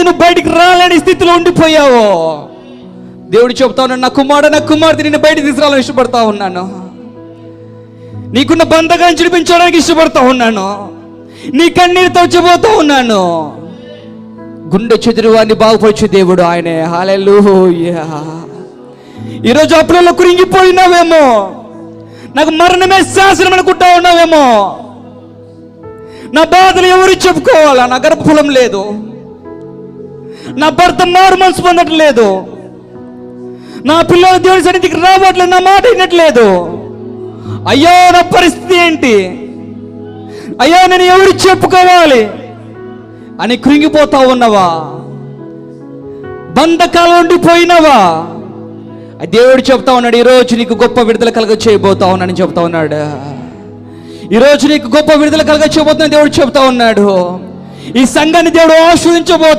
నుంచి నువ్వు బయటికి రాలేని స్థితిలో ఉండిపోయావో. దేవుడు చెప్తా ఉన్నాడు నా కుమారుడు నా కుమార్తె నిన్ను బయటికి తీసుకురావాలని ఇష్టపడతా ఉన్నాను. నీకున్న బంధకాన్ని చూపించడానికి ఇష్టపడతా ఉన్నాను. నీ కన్నీరు తోచిపోతా ఉన్నాను. గుండె చెదిరి వారిని బాగుపరిచే దేవుడు ఆయనే. హాలెలూయా ఈరోజు అప్పులలో కురింగిపోయినావేమో. నాకు మరణమే శాసనం అనుకుంటా ఉన్నావేమో. నా బాధలు ఎవరు చెప్పుకోవాలా? నా గర్భఫలం లేదు. నా భర్త మారు మనసు పొందట్లేదు. నా పిల్లలు దేవుడి సన్నిధికి రావట్లేదు నా మాట వినట్లేదు. అయ్యో నా పరిస్థితి ఏంటి? అయ్యో నేను ఎవరు చెప్పుకోవాలి? అని కృంగిపోతా ఉన్నవా? బంధకాలు ఉండిపోయినవా? దేవుడు చెప్తా ఉన్నాడు ఈరోజు నీకు గొప్ప విడుదల కలగ చేయబోతా ఉన్నాడని చెప్తా ఉన్నాడు. ఈరోజు నీకు గొప్ప విడుదల కలగ చేయబోతున్నా దేవుడు చెప్తా ఉన్నాడు. ఈ సంఘాన్ని దేవుడు ఆస్వాదించబోతా